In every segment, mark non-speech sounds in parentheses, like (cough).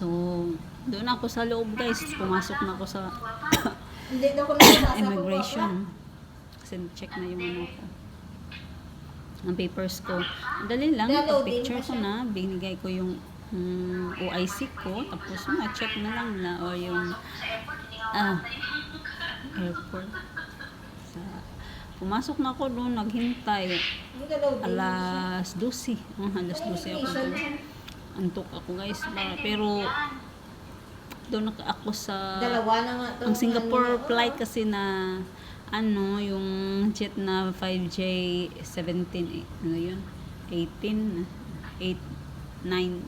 So, doon ako sa loob guys. Pumasok na ako sa (coughs) (coughs) immigration. Kasi check na yung ano ko. Ang papers ko. Dali lang, Downloading picture pa ko na. Binigay ko yung mm, OIC ko. Tapos ma-check na lang na o yung ah, airport. Sa, pumasok na ako doon, naghintay. Alas 12. Oh, alas 12 ako doon. Antok ako guys. Ba- Pero doon ako- sa Dalawa na nga. ang Singapore Ano flight kasi na ano yung jet na 5J17 eh, ano yun 18 8 9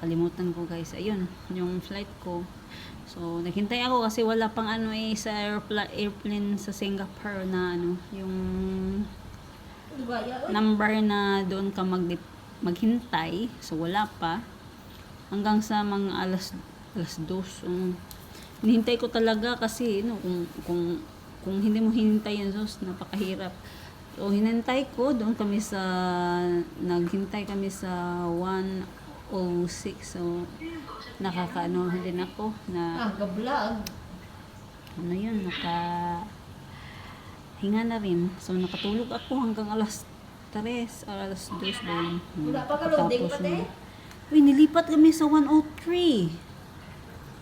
kalimutan ko guys ayun yung flight ko so naghintay ako kasi wala pang ano eh sa airpla- airplane sa Singapore na ano yung oy. number na doon ka mag maghintay so wala pa hanggang sa mga alas alas dos um, hinihintay ko talaga kasi no kung kung kung hindi mo hinintay yan sus napakahirap so hinintay ko doon kami sa naghintay kami sa 106 so nakakaano din ako na Ah, gablog. ano yun, naka hinga na rin. So, nakatulog ako hanggang alas 3 or alas 2 ba yun. Hmm, Wala pa ka loading pati? yun. Uy, nilipat kami sa 103.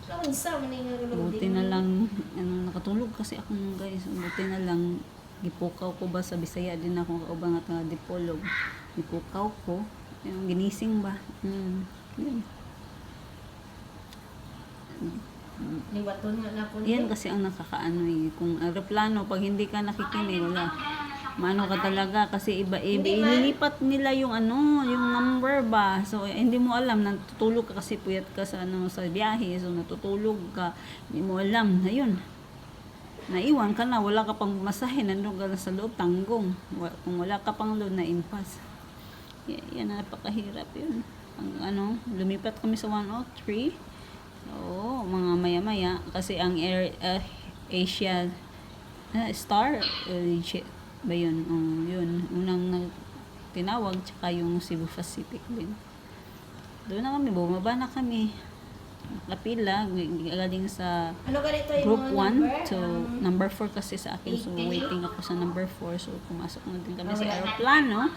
So, unsa man yung loading? Buti na lang, ano, nakatulog kasi ako nung guys. Buti na lang, gipukaw ko ba sa Bisaya din ako kaubang at nga dipolog. Gipukaw ko. Yung ginising ba? Hmm. Yun. Liwaton nga na po. Yan kasi ang nakakaano eh. Kung aeroplano, pag hindi ka nakikinig, wala. Maano ka talaga kasi iba iba Hindi man. inilipat nila yung ano, yung number ba. So eh, hindi mo alam natutulog ka kasi puyat ka sa ano sa biyahe. So natutulog ka, hindi mo alam na yun. Naiwan ka na, wala ka pang masahe, nandun ka na sa loob, tanggong. Kung wala ka pang load, na impas. Y- yan, napakahirap yun. Ang ano, lumipat kami sa 103. Oo, mga maya-maya. Kasi ang Air uh, Asia uh, Star, uh, ba yun? Um, yun, unang nag tinawag, tsaka yung Cebu Pacific din. Doon na kami, bumaba na kami. Kapila, galing sa Ano group mga 1 number? to Um, number 4 kasi sa akin. So, 18. waiting ako sa number 4. So, pumasok na din kami Ah, sa aeroplano.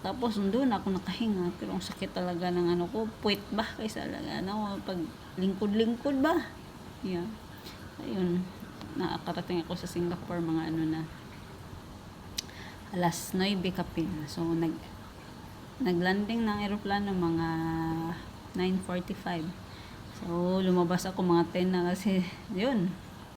Tapos, doon ako nakahinga. Pero ang sakit talaga ng ano ko, puwet ba? Kaysa talaga, ano, pag lingkod-lingkod ba? Yeah. Ayun. Nakakarating ako sa Singapore, mga ano na, alas 9 kapin. So, nag, naglanding ng aeroplano mga 9.45. So, lumabas ako mga 10 na kasi, yun,